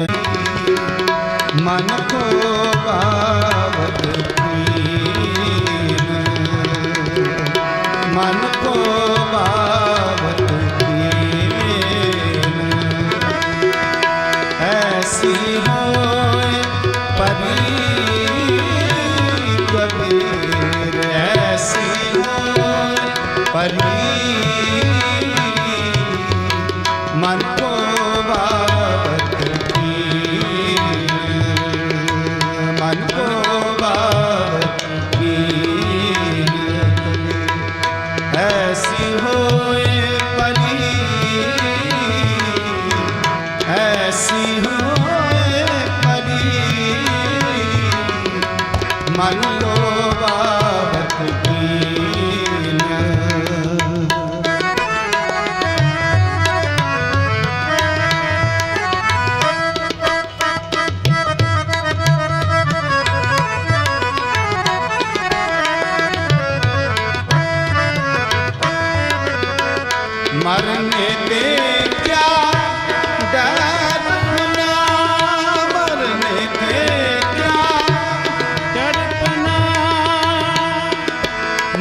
ਮਨ ਕੋ ਬਾਵਤ ਕੀਨ ਮਨ ਕੋ ਬਾਵਤ ਕੀਨ ਐਸੀ ਹੋਏ ਪਰੀ ਕਬੀਰ ਐਸੀ ਹੋਏ ਪਰੀ। ਮਨ ਕੋ ਬਾਵਤ ਮਨ ਲੋ ਕੀਨ ਮਰਨੇ ਤੇ ਕਿਆ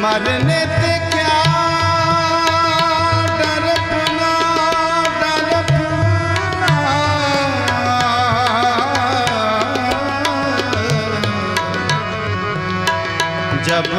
ਮਰਨੇ ਤੇ ਕਿਆ ਡਰਪਨਾ ਡਰਪਨਾ ਜਬ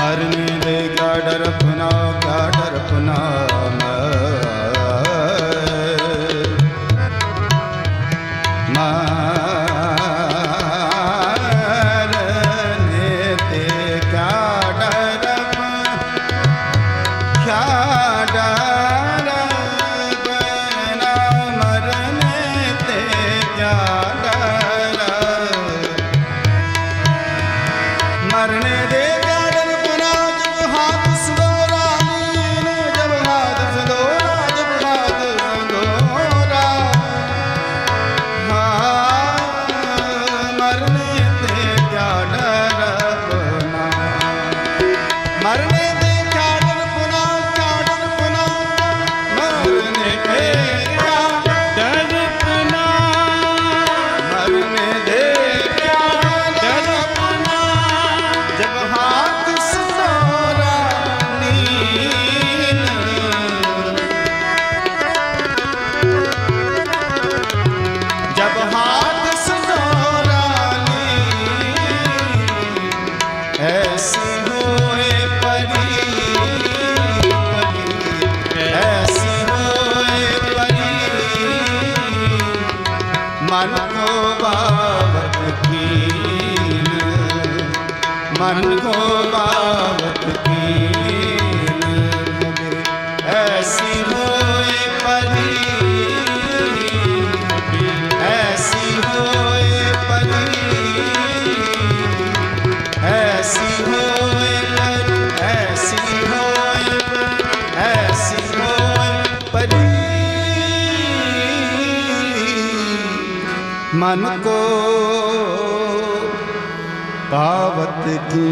ਮਰਨੇ ਦੇ ਕਾ ਡਰਪਨਾ ਕਾ ਡਰਪਨਾ ਮਨ ਕੋ ਬਾਵਤ ਕੀਨ। ਐਸੀ ਹੋਏ ਪਰੀ ਐਸੀ ਹੋਏ ਪਰੀ ਐਸੀ ਹੋਏ ਪਰੀ ਐਸੀ ਹੋਏ ਐਸੀ ਹੋਏ ਪਰੀ ਮਨ ਕੋ ਪਾਵਤ ਕੀ?